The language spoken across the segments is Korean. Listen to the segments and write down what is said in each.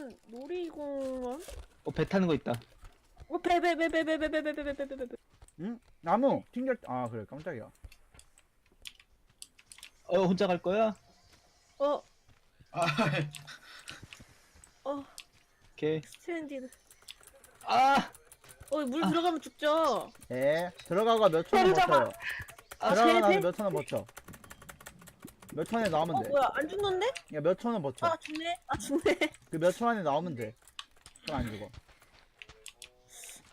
무슨 놀이공원? 어, 배 타는 거 있다. 어, 배, 배, 배, 배, 배, 배, 배, 배, 배, 배, 배, 배, 배. 응? 나무 튕겼 아 그래 깜짝이야 어, 혼자 갈 거야? 어, 아, 어, 오케이. 스트랜디드. 아! 어, 물 들어가면 죽죠? 네 들어가고 몇 배를 잡아. 버텨요 아, 배, 나서 배? 몇천원 버텨 몇천 원에 나오면 어, 뭐야, 안 죽는데? 돼야몇 천원 버텨 아, 죽네? 아, 죽네. 그몇천 원에 나오면 돼 그럼 안 죽어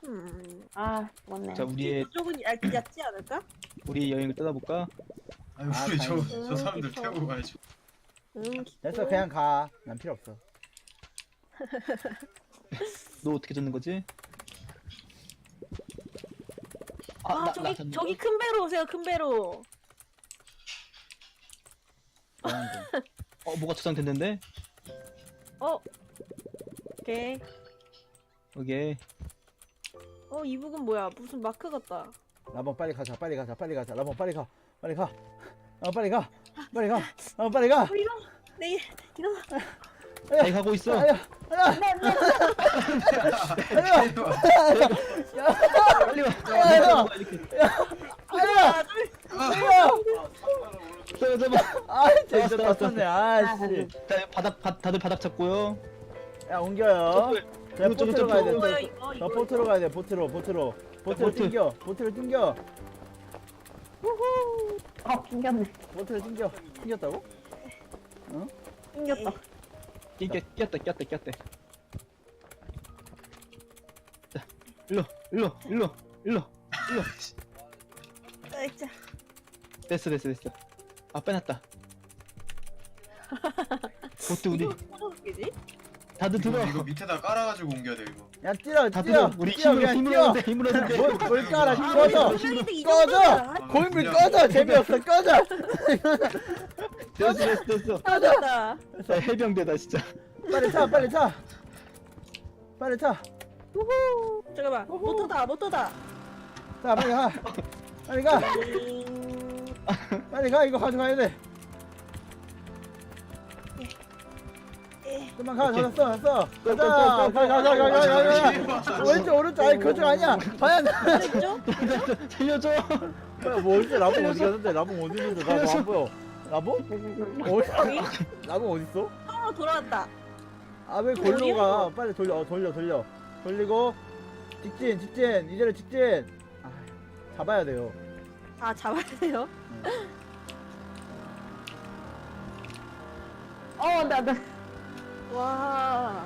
음, 아, 맞네. 자, 우리의, 그쪽은 얇, 얕지 않을까? 우리의 여행을 떠나볼까? 아니 아, 우리 저, 다행이다. 저 사람들. 태우고 가야죠. 음, 됐어 그냥 가 난 필요 없어 너 어떻게 젓는 거지? 아, 나- 나 저기, 젓는 저기 거? 큰 배로 오세요, 큰 배로. 그냥 좀. 어, 뭐가 저장됐는데? 어, 오케이. 오케이. 어, 이 북은 뭐야? 무슨 마크 같다. 라봉 빨리 가자 빨리 가자 빨리 가자 라봉 빨리 가 빨리 가 아, 빨리 가 빨리 가 아, 빨리 가 어, 이거, 네, 이거. 잘 가고 있어. 아야 아야 빨리 와. 아야 이렇게. 아야 아야 잡아, 잡아. 아 진짜 왔어, 왔어. 떴네 아 씨 자, 바닥, 바, 다들 바닥 잡고요. 야 옮겨요 자 이거 좀, 보트로 좀 가야 돼 이거, 저 이거. 보트로 가야 돼 보트로 보트로 보트로 보트. 튕겨 보트로 튕겨 어, 튕겼네. 보트로 튕겨 튕겼다고? 튕겼다. 끼, 끼었다, 끼었다, 끼었다. 자, 일로, 일로, 일로, 일로, 일로. 아, 자. 됐어, 됐어, 됐어. 아, 빼놨다. 보트 우리 이거 지 다들 들어. 이거 밑에다 깔아가지고 옮겨야 돼 이거. 야 뛰어 다 뛰어 들어. 우리 뛰어 힘으로, 그냥 힘으로 뛰어 하는데, 힘으로 하는데. 뭘, 뭘 깔아 아, 꺼져 우리 분명히 이 꺼져. 고인물 그냥- 꺼져 재미없어 꺼져 됐어, 됐어, 됐어. 아, 됐다. 자, 해병대다, 진짜. 빨리 타 빨리 타 빨리 타 우후. 잠깐만. 모터다, 모터다. 자 빨리 가 빨리 가 음, 빨리 가 이거 가져가야 돼 예. 좀만 가. 오케이. 잡았어 고, 가자. 가가가가가가 왼쪽 오른쪽. 아니 그쪽 아니야. 과연 있죠? 살려줘. 뭐야 뭐 어딨어? 라봉 어디 갔는데? 라봉 어디 있는데? 나안 보여. 라봉? 어디? 라봉 어디 있어? 어, 돌아왔다. 아 왜 골로 가? 빨리 돌려. 어, 돌려 돌려. 돌리고. 직진 직진. 이제는 직진. 아 잡아야 돼요. 아, 잡아야 돼요? 어, 안 돼, 안 돼. 와.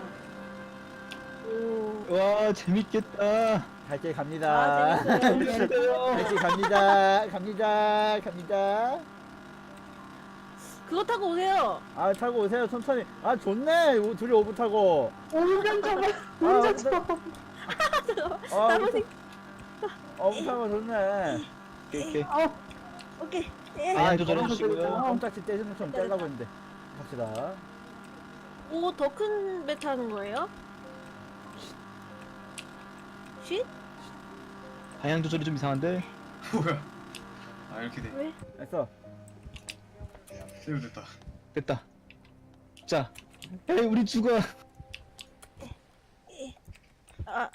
오. 와, 재밌겠다. 갈길 갑니다 아, 재밌어요. 갈길 갑니다 갑니다 갑니다 그거 타고 오세요. 아 타고 오세요 천천히 아 좋네 오, 둘이 오브 타고 운전 잡아. 아, 운전 잡아. 아 나머지. 오브 타고 좋네 오케이, 오케이. 어, 오케이. 예. 방향 조절해 주시고요. 껌딱지 떼는 것처럼 떼려고 했는데 갑시다 오, 더 큰 배 타는 거예요? 쉿? 방향 조절이 좀 이상한데. 뭐야? 아 이렇게 돼. 왜? 됐어 세우 됐다. 됐다. 자, 에이, 우리 죽어. 아,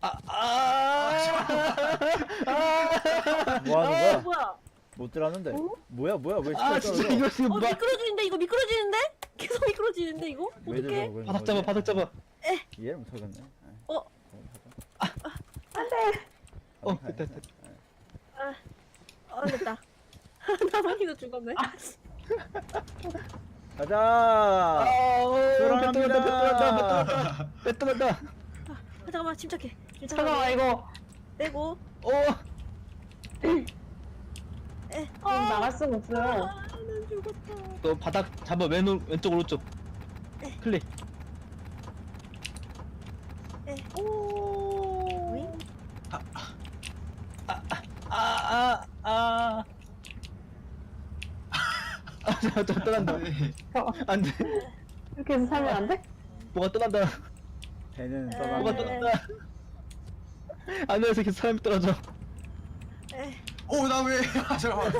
아, 아, 뭐 하는 어, 거야 뭐야? 못 들었는데 어? 뭐야 뭐야 왜 아, 진짜 떨어져 이거 지금 어, 막 미끄러지는데? 이거 미끄러지는데? 미끄러지는데, 이거? 왜 어떡해? 바닥 잡아? 바닥 잡아. 이해를 못하겠네 어? 안 돼. 어, 됐다, 됐다. 어, 됐다. 나머지도 죽었네. 가자 아, 배 돌아갑니다. 떠난다, 배 떠난다, 배 떠난다. 아, 잠깐만, 침착해. 침착하게. 잠깐만, 이거. 떼고. 어, 에. 어, 나갈 수가 없어요. 아, 난 죽었다. 너 바닥 잡아, 왼, 왼쪽, 오른쪽. 클릭. 에. 오. 윙? 아, 아, 아. 아, 저, 저 떠난다. 네. 안 돼. 이렇게 해서 살면 안 돼? 뭐가 떠난다. 배는 에. 뭐가 떠나는 떠난다. 안에서 계속 사람이 떨어져. 에. 오 나 왜? 아 잠깐만.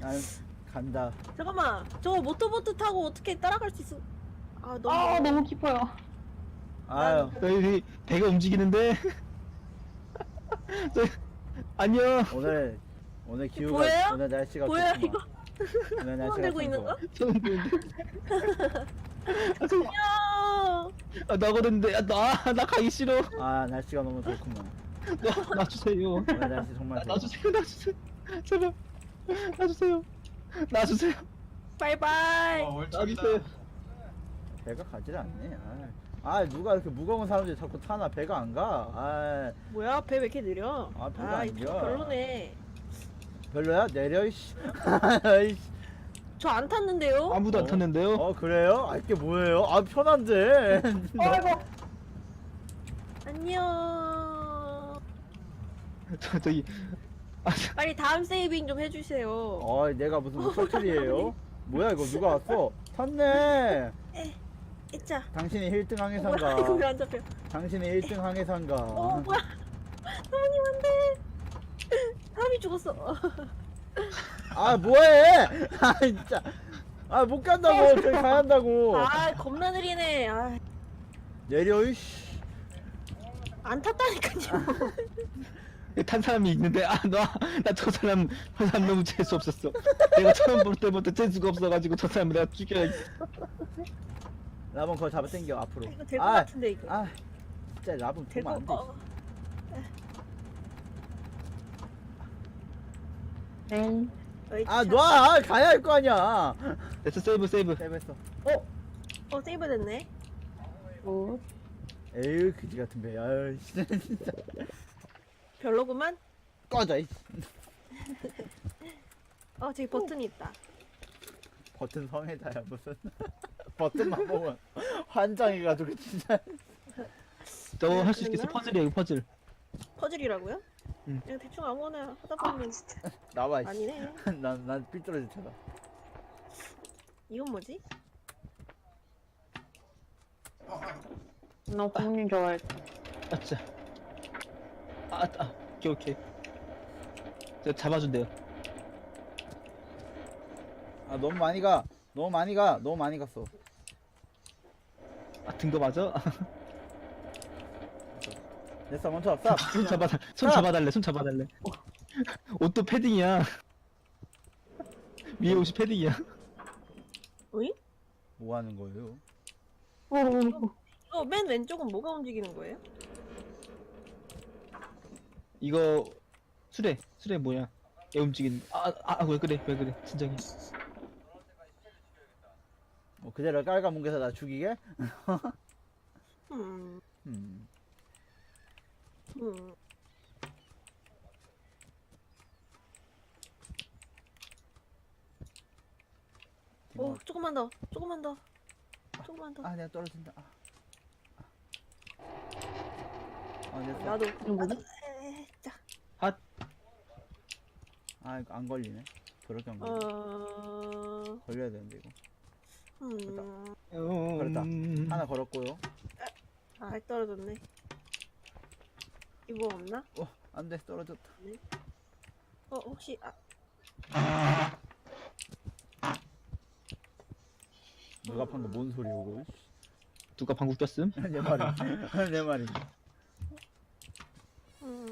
난 간다 잠깐만. 저 모터보트 타고 어떻게 따라갈 수 있어? 아 너무 아 너무 깊어요. 아유 여기 배가 움직이는데. 저, 안녕. 오늘 오늘 기후가 보여요? 오늘 날씨가 보여요, 좋구만. 오늘 날씨가 손 들고 참 있는. 거? 손 드는데. 야 아, 나거든데. 아, 나, 나 가기 싫어. 아 날씨가 너무 좋구만. 나, 놔주세요. 오늘 날씨 정말 좋아. 놔주세요, 놔주세요. 제발. 놔주세요. 놔주세요. 바이바이. 어, 월척이다. 놔주세요. 배가 가질 않네. 아, 아 누가 이렇게 무거운 사람들이 자꾸 타나 배가 안 가. 아 뭐야 배 왜 이렇게 느려? 아, 배가 안 이거 가. 별로네. 별로야? 내려 이씨. 아이씨. 저 안 탔는데요? 아무도 안 어? 탔는데요? 어 그래요? 아 이게 뭐예요? 아 편한데. 아이고. 안녕. 저, 저기. 아, 빨리 다음 세이빙 좀 해주세요. 어 내가 무슨 목소리예요? 뭐야 이거 누가 왔어? 탔네. 이자. 당신이 1등 뭐야 이거 항해상가. 왜안 잡혀? 당신이 1등 항해상가. 어 뭐야? 사모님 안돼. 사람이 죽었어. 아 뭐해? 아 진짜. 아 못 간다고. 저기 가야 한다고. 아 겁나 느리네. 아, 내려 이씨. 안 탔다니까요. 탄 사람이 있는데, 아, 나, 나 저 사람, 저 사람 너무 재수 없었어. 내가 처음 볼 때부터 재수가 없어가지고 저 사람을 내가 죽여야지. 라본 그거 잡아 당겨 앞으로. 이거 될 것 아, 같은데 이거. 아 진짜 라본 될 보면 거. 안 돼. 어. 네. 아 참. 놔 가야 할 거 아니야. 됐어, 세이브, 세이브. 세이브했어. 어 세이브 됐네. 굿. 에휴 그지 같은 배. 아유 진짜. 별로구만. 꺼져 이 어 저기 버튼이 있다. 버튼 성애자야 무슨 버튼만 보면 환장해가지고 진짜. 너할수 있겠어. 퍼즐이야, 이거 퍼즐. 퍼즐이라고요? 응. 그냥 대충 아무거나 하다 보면 나와 이씨. 아니네. 난난 삐뚤어질 차다. 이건 뭐지? 나 부모님 좋아해. 아, 진짜. 아, 아, 오케이, 오케이. 저 잡아준대요. 아 너무 많이 가. 너무 많이 가. 너무 많이 갔어. 아, 든거 맞아? 됐어 멈춰. 스탑. 손 잡아, 손 아! 잡아달래, 손 잡아달래. 옷도 패딩이야. 위에 옷이 패딩이야. 어이? 뭐 하는 거예요? 오, 오, 이거 맨 왼쪽은 뭐가 움직이는 거예요? 이거 수레, 수레 뭐야? 얘 움직이는. 아, 아, 왜 그래, 왜 그래? 진정해. 뭐 그대로 깔아뭉개서 나 죽이게? 음, 음. 음. 오, 조금만 더, 조금만 더, 조금만 더. 아 내가 떨어진다. 아, 아 됐어. 나도. 이거 뭐지? 에, 자, 아 이거 안 걸리네. 그렇게 안 걸려. 어, 걸려야 되는데 이거. 음, 그렇다. 음... 하나 걸었고요. 아, 떨어졌네. 이거 없나? 어 안 돼 떨어졌다. 어, 혹시 아, 누가 방금 뭔 소리고? 누가 방구 꼈음? 내 말이. 내 말이. 음,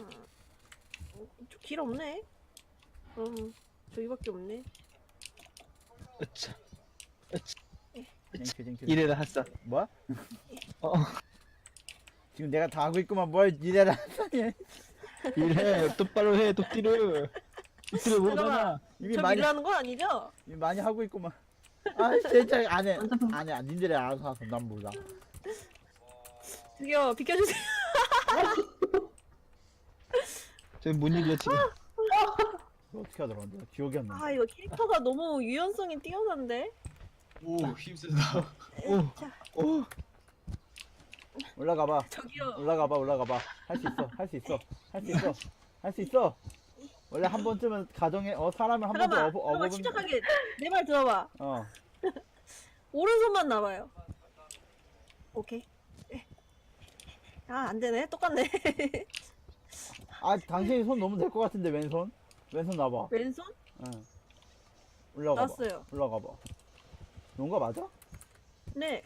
저길 없네. 음, 저기밖에 없네. 으차. 쟁크 쟁크. 이래라 핫싸. 뭐야? 어, 지금 내가 다 하고 있구만 뭘 니네라. 이래. 똑바로 해, 똑띠를. 똑띠를 뭐잖아. 이미 저 많이 밀라는 건 아니죠? 이미 많이 하고 있구만. 아 진짜 안해 안해 님들이 알아서 하서 난 몰라. 저기요, 비켜주세요. 저기 뭔 일이야, 지금. 이거 어떻게 하더라? 기억이 안 나. 아, 이거 캐릭터가 너무 유연성이 뛰어난데? 오 힘세다. 오, 자, 오. 올라가봐. 저기요. 올라가봐 올라가봐. 할 수 있어 할 수 있어 할 수 있어 할 수 있어. 원래 한 번쯤은 가정에 어 사람을 한 번쯤 잠깐만, 어버 잠깐만, 어버분 침착하게. 내 말 들어봐. 어 오른손만 나와요. 오케이. 아, 안 되네. 똑같네. 아 당신이 손 너무 될 것 같은데 왼손 왼손 놔봐 왼손? 응 올라가봐 났어요. 올라가봐 거 맞아? 네.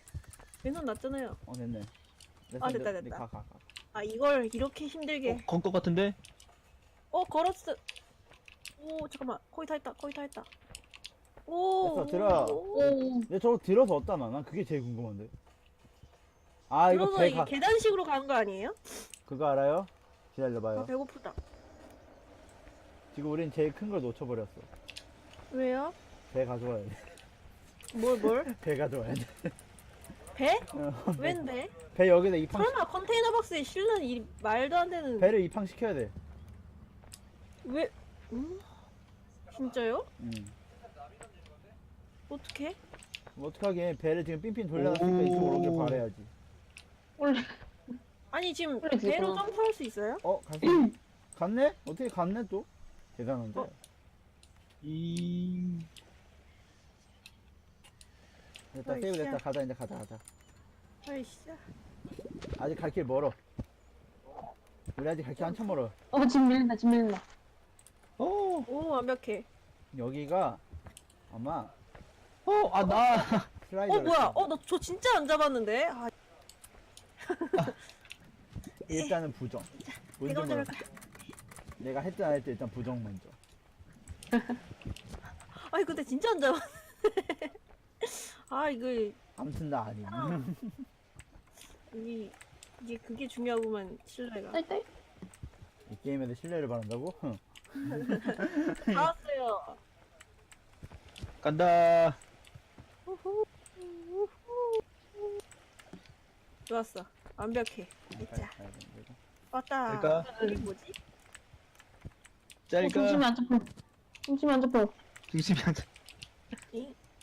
왼손 났잖아요. 어 됐네 아, 됐다, 네, 됐다. 가, 가, 가. 아 이걸 이렇게 힘들게. 어, 건것 같은데? 어, 걸었어. 오 잠깐만 거의 다 했다. 거의 다 했다. 오. 됐어, 들어. 오. 오. 근데 저거 들어서 어디다 놔? 난 그게 제일 궁금한데 아 이거 들어서 배 이게 가 계단식으로 가는 거 아니에요? 그거 알아요? 아 기다려봐요 배고프다. 지금 우린 제일 큰 걸 놓쳐버렸어 왜요? 배 가져와야 돼 뭘 뭘? 배 가져와야 돼 배? 어, 웬 배? 배 여기다 입항 설마 컨테이너 박스에 실는 이 말도 안 되는 배를 입항 시켜야 돼 왜? 음? 진짜요? 음. 어떻게? 뭐 어떡하게 배를 지금 삥삥 돌려놨으니까 오. 이쪽으로 오길 바라야지 원래 아니 지금 그래, 배로. 점프할 수 있어요? 어? 갔어? 갔네? 어떻게 갔네 또? 대단한데? 어? 이... 됐다 세이브 됐다. 가자 이제 가자 가자. 아이씨. 아직 갈 길 멀어. 우리 아직 갈 길 한참 멀어. 어, 집 밀린다, 집 밀린다. 어, 오 완벽해. 여기가 아마 어, 아, 나. 슬라이더가 어. 뭐야. 어 나 저 진짜 안 잡았는데? 아. 일단은 부정. 내가 먼저 갈까 내가 했든 안 했든 일단 부정 먼저. 아니 근데 진짜 안 잡았는데 아 이거 아무튼 나 아님 이 이게 그게 중요하구만 신뢰가 딸딸? 이 게임에서 신뢰를 바란다고? 흥. 다 왔어요 간다. 우후, 우후. 좋았어 완벽해 아, 자. 가야 되는데, 이거. 왔다 그러니까. 이게 뭐지? 어, 짤가. 중심이 안 잡혀. 중심이 안 잡혀. 중심이 안 잡.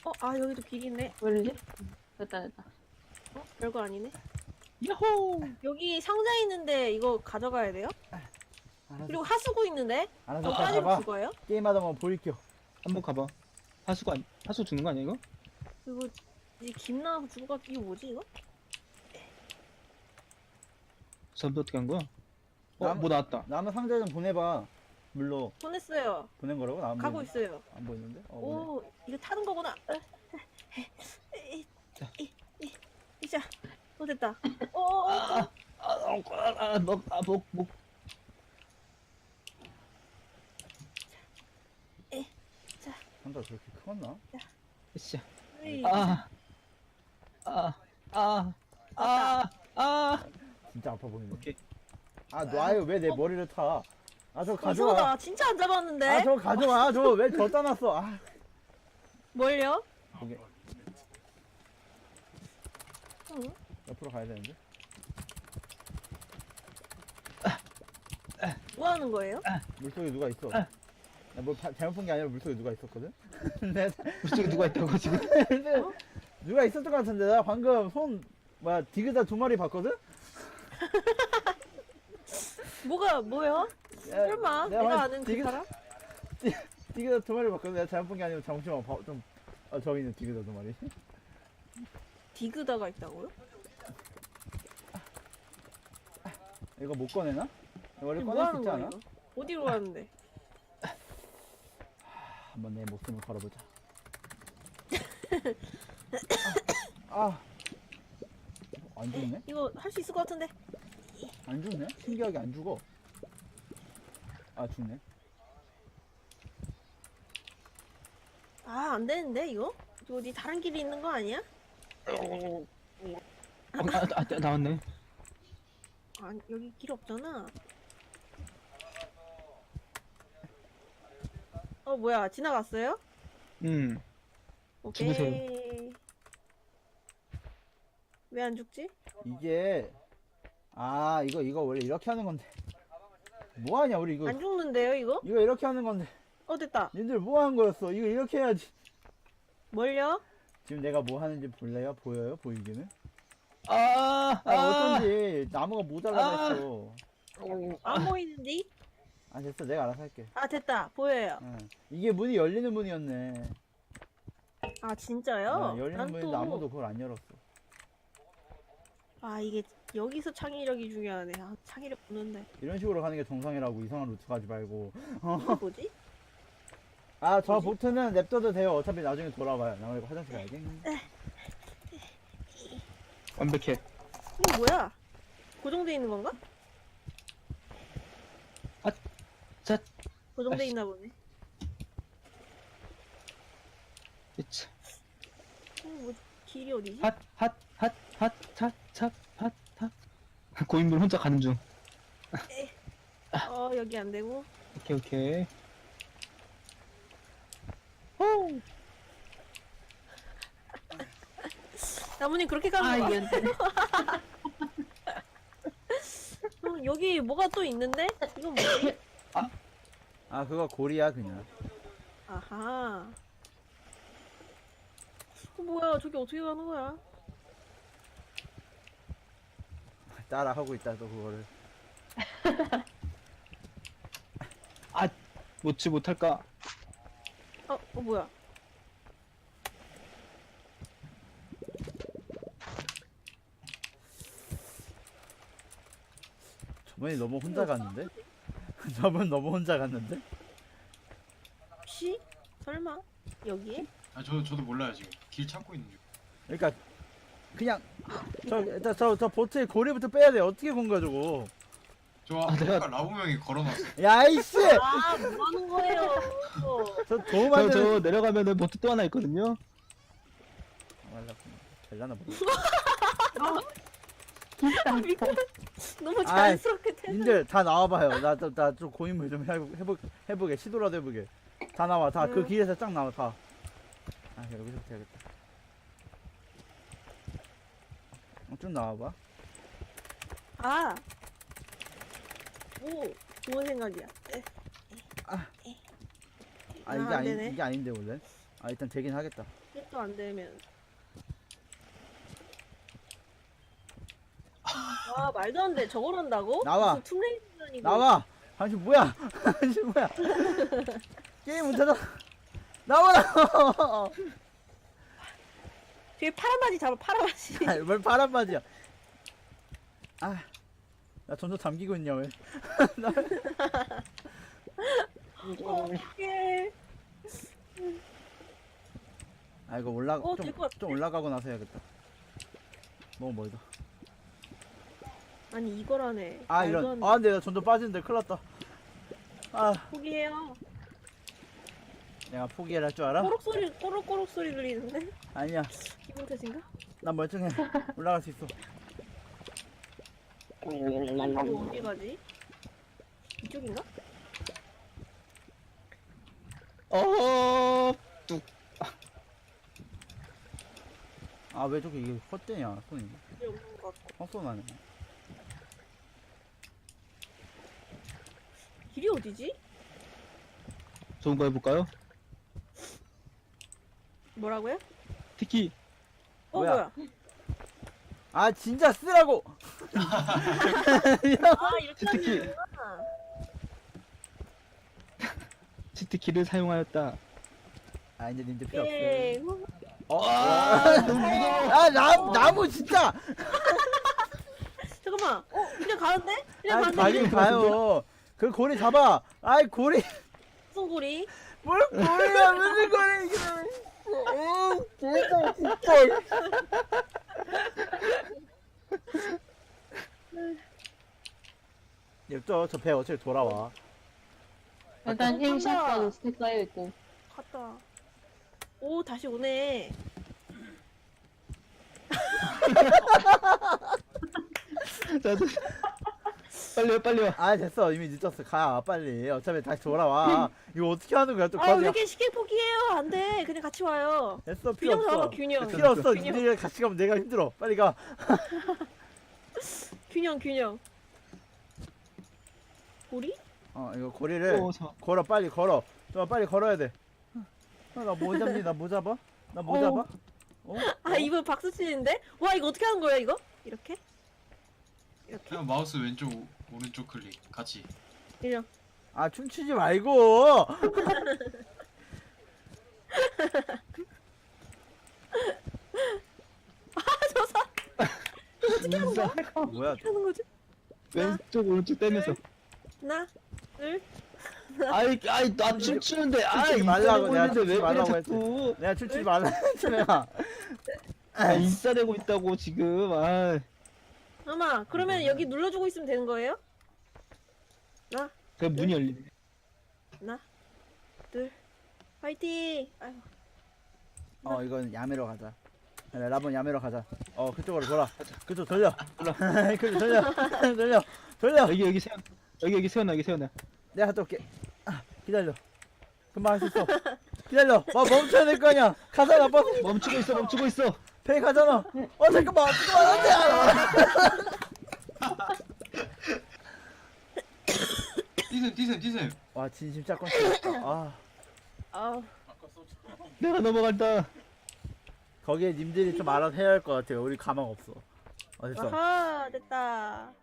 어 아 여기도 길 있네 왜 이러지? 됐다, 됐다. 어 별거 아니네 야호! 여기 상자 있는데 이거 가져가야 돼요? 알아서, 그리고 하수구 있는데 알아서 저다 빠지면 잡아 죽어요? 게임하다 보면 보일게요 한번 가봐. 하수가 안, 하수 죽는 거 아니야, 이거? 그리고 이제 김 나와서 죽을 것 이거 뭐지 이거? 전부 어떻게 한 거야? 어, 남- 뭐 나왔다. 남은 상자 좀 보내봐 물로 보냈어요 보낸 거라고? 나 안 가고 보이는데? 있어요 안 보이는데? 어, 보내. 오 이거 타는 거구나 자. 이자 어 됐다 어어어 아, 아, 아, 아, 목, 아, 목, 목. 상자 저렇게 컸나? 으쌰. 으이. 아, 아, 아, 아, 아. 진짜 아파 보이네 오케이. 아 놔요 왜내 어. 머리를 타? 아저 어, 가져와 이상하다 진짜 안 잡았는데 아 저 가져와 저 왜저 따놨어 아 뭘요? 이게 응? 옆으로 가야 되는데 뭐 하는 거예요? 물속에 누가 있어 아. 나뭐 잘못 본 게 아니라 물속에 누가 있었거든? 근데 물속에 누가 있다고 지금? 누가 있었던 것 같은데 나 방금 손 뭐야 디그다 두 마리 봤거든? 뭐가 뭐요? 야, 설마 내가 내가 방- 아는 그 사람? 디그다 두 마리 봤거든 내가 잘못 본 게 아니라 잠시만 봐, 좀 아, 저기 있는 디그다 두 마리 디그다가 있다고요? 이거 못 꺼내나? 원래 이게 꺼낼 뭐수 하는 있지 거야 않아? 이거? 어디로 가는데? 한번 내 목숨을 걸어보자 아, 아. 안 죽네? 이거 할 수 있을 것 같은데 안 죽네? 신기하게 안 죽어 아 죽네 아 안 되는데 이거? 이거 어디 다른 길이 있는 거 아니야? 어, 아, 아, 나- 나왔네. 아 여기 길 없잖아 어 뭐야 지나갔어요? 음, 오케이 죽으세요. 왜 안 죽지? 이게 아 이거 이거 원래 이렇게 하는 건데 뭐하냐 우리 이거 안 죽는데요 이거? 이거 이렇게 하는 건데 어 됐다 님들 뭐 하는 거였어 이거 이렇게 해야지 뭘요? 지금 내가 뭐 하는지 볼래요? 보여요? 보이기는? 아, 아, 어쩐지 나무가 모자라다 아. 했어 안 보이는데? 아 됐어 내가 알아서 할게 아 됐다 보여요 응. 이게 문이 열리는 문이었네 아 진짜요? 아, 열리는 난 문인데 또- 아무도 그걸 안 열었어 아 이게 여기서 창의력이 중요하네 아 창의력 없는데 이런 식으로 가는 게 정상이라고 이상한 루트 가지 말고 이게 뭐지? 아 저 뭐지? 보트는 냅둬도 돼요 어차피 나중에 돌아와요 나 이거 화장실 가야지 완벽해. 이거 뭐야? 고정돼 있는 건가? 자, 고정돼 아이씨. 있나 보네. 그치. 어, 뭐 길이 어디지? 핫, 핫, 핫, 핫, 찹, 핫. 고인물 혼자 가는 중. 어 여기 안 되고. 오케이, 오케이. 호! 나무님 그렇게 가면 아, 이게 어, 여기 뭐가 또 있는데? 이건 뭐지? 아 그거 고리야 그냥 아하. 어, 뭐야? 저기 어떻게 가는 거야? 따라 하고 있다 또 그거를 못지 못할까? 어, 어 뭐야? 저번에 너무 혼자 갔는데 저번 너무 혼자 갔는데 혹시? 설마? 여기에? 아, 저, 저도 몰라요, 지금. 길 찾고 있는 중. 그러니까 그냥 저 일단 저 저 보트에 고리부터 빼야 돼 어떻게 건 거야 저거? 저 아, 내가- 라보명이 걸어놨어. 야이씨! 아, 뭐 하는 거예요? 저 도움 안 저, 되는 저 내려가면은 보트 또 하나 있거든요. 말라 될라나 보다 너무 자연스럽게 태 님들 다 나와봐요. 나나좀 고인물 좀 해보, 해보, 해보게. 시도라도 해보게. 다 나와. 다그 음. 길에서 쫙 나와 다 아 여기서부터 해야겠다 어, 좀 나와봐 아. 오, 좋은 생각이야. 에, 아 이게 아, 안 아니 되네. 이게 아닌데 원래 아 일단 되긴 하겠다 이것도 안 되면. 아, 말도 안 돼. 저걸 한다고? 나와. 무슨. 나와 당신 뭐야 당신 뭐야 게임 못하다 나와라 뒤에 파란 바지 잡아, 파란 바지. 아이, 뭘 파란 바지야 아나 전도 담기고 있냐 왜 어떡해. 아 이거 올라 어, 좀, 될것 같아. 좀 올라가고 나서 해야겠다 너무 멀다 아니, 이거라네. 아 말도 이런 안 돼. 아 근데 나 전도 빠지는데 큰일 났다 아 포기해요. 내가 포기할 줄 알아? 꼬록 소리, 꼬록꼬록 소리 들리는데? 아니야 기분 탓인가? 난 멀쩡해 올라갈 수 있어 이거 어디 가지? 이쪽인가? 어, 뚝. 아 왜 저렇게 이게 헛되냐 손이 여기 없는 것 같고. 헛손하네 길이 어디지? 좋은 거 해볼까요? 뭐라고요? 특히 어, 뭐야? 뭐야? 아 진짜 쓰라고 아, 이렇게 특히- 하는구나. 치트키를 사용하였다. 아 이제 님들 필요 예. 없어요 어? 아, 너무 무서워. 아 나, 나무 진짜 잠깐만. 어, 그냥 가는데? 그냥 아 가는데? 가긴 가요 그 고리 잡아 아이 고리 무슨 고리? 뭘 고리야 무슨 고리 이게 어, 진짜 진짜 냅둬 저배 어차피 돌아와 일단 간다. 샷도 스택 쌓여있고. 갔다. 오, 다시 오네. 자, 자, 빨리요, 빨리요. 아 됐어 이미 늦었어 가 빨리 어차피 다시 돌아와 이거 어떻게 하는 거야 또 아, 왜 거기 이렇게 쉽게 포기해요? 안 돼. 그냥 같이 와요. 됐어 필요 균형 잡아, 없어 균형. 필요 없어 균형. 니들 같이 가면 내가 힘들어 빨리 가 균형, 균형. 고리? 어 이거 고리를 어, 저, 걸어 빨리 걸어 좀 빨리 걸어야 돼나뭐 잡니 나 뭐 잡아 나 뭐 어. 잡아 어? 아, 이분 박수 치는데? 와, 이거 어떻게 하는 거야, 이거? 이렇게? 이렇게? 그냥 마우스 왼쪽, 오른쪽 클릭 같이. 그냥. 아 춤추지 말고 인사. 뭐야 어떻게 하는 거지? 왼쪽, 오른쪽 떼면서. 하나, 둘. 아이, 아이, 나 춤추는데, 아이, 춤추지 말라고, 내가 있는데 왜 춤추지 그래, 말라고. 자꾸. 내가 춤추지 말라 내가 아, 인싸 되고 있다고 지금. 아, 아마 그러면 여기 눌러주고 있으면 되는 거예요? 하나, 그 문이 열리네. 하나, 둘, 파이팅! 아이고, 어 이건 야매로 가자. 그래 라본 야매로 가자. 어 그쪽으로 돌아. 그쪽 돌려. 돌려. 그쪽 돌려. 돌려. 돌려. 여기 여기 세워. 여기 여기 세워놔 여기 세워놔. 내가 갔다 올게. 아, 기다려. 금방 할 수 있어. 기다려. 뭐 멈춰야 될 거 아니야. 가잖아 버스 멈추고 있어 멈추고 있어. 배 가잖아. 어 잠깐만. 잠깐만 뛰셈 뛰셈 뛰셈 와 진심 짝꿍 아. 아우, 내가 넘어간다. 거기에 님들이 좀 알아서 해야 할 것 같아요. 우리 가망 없어. 어딨어? 아하, 됐다. 아,